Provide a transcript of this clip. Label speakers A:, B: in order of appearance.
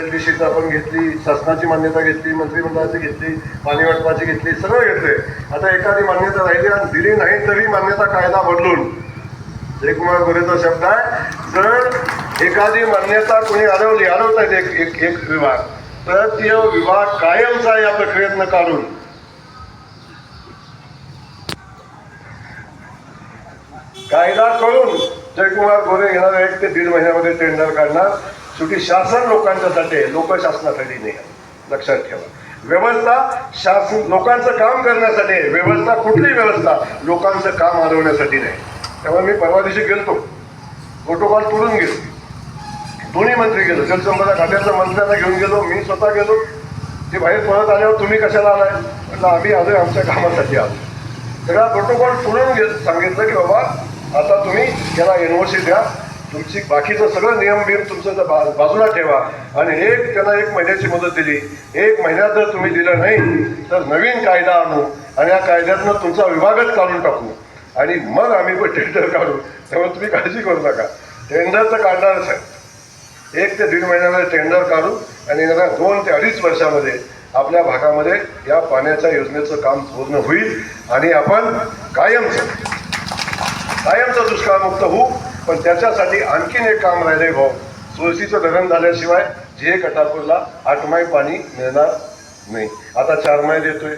A: एलडीसीची आपण घेतली शासनाची मान्यता घेतली मंत्रिमंडळाची घेतली पाणी वाटपाची घेतली सगळं घेतलंय. आता एखादी मान्यता राहिली आणि दिली नाही तरी मान्यता कायदा बदलून. जयकुमार गोरेचा शब्द आहे जर एखादी मान्यता कोणी अडवली अडवत आहेत एक एक एक विभाग तर ती विभाग कायमचा या प्रक्रियेतनं काढून. कायदा करून जयकुमार गोरे येणार एक ते दीड महिन्यामध्ये टेंडर काढणार. शेवटी शासन लोकांच्यासाठी आहे लोक शासनासाठी नाही. लक्षात ठेवा. व्यवस्था शासन लोकांचं काम करण्यासाठी आहे व्यवस्था कुठली व्यवस्था? लोकांचं काम अडवण्यासाठी नाही. त्यामुळे मी परवा दिवशी गेलतो. प्रोटोकॉल तोडून गेलो. दोन्ही मंत्री गेलो. जलसंपदा खात्याच्या मंत्र्यांना घेऊन गेलो. मी स्वतः गेलो. ते बाहेर परत आल्यावर तुम्ही कशाला आलाय? म्हटलं आम्ही आलोय आमच्या कामासाठी आलो सगळा प्रोटोकॉल तोडून घे सांगितलं की बाबा आता तुम्ही याला एनओसी द्या. तुमची बाकीचं सगळं नियम बियम तुमचं बा- बाजूला ठेवा. आणि एक त्यांना एक महिन्याची मदत दिली. एक महिन्यात जर तुम्ही दिलं नाही तर नवीन कायदा आणू आणि या कायद्यातनं तुमचा विभागच काढून टाकू. आणि मग आम्ही पण टेंडर काढू. त्यामुळे तुम्ही काळजी करू नका. टेंडर तर काढणारच आहे. एक ते दीड महिन्यामध्ये टेंडर काढू आणि येणाऱ्या दोन ते अडीच वर्षामध्ये आपल्या भागामध्ये या पाण्याच्या योजनेचं काम पूर्ण होईल आणि आपण कायमचं कायमचं दुष्काळमुक्त होऊ पण त्याच्यासाठी आणखीन एक काम राहिले भाऊ. तुळशीचं धरण झाल्याशिवाय जे कटापूरला आठ माय पाणी मिळणार नाही. आता चार माय येतोय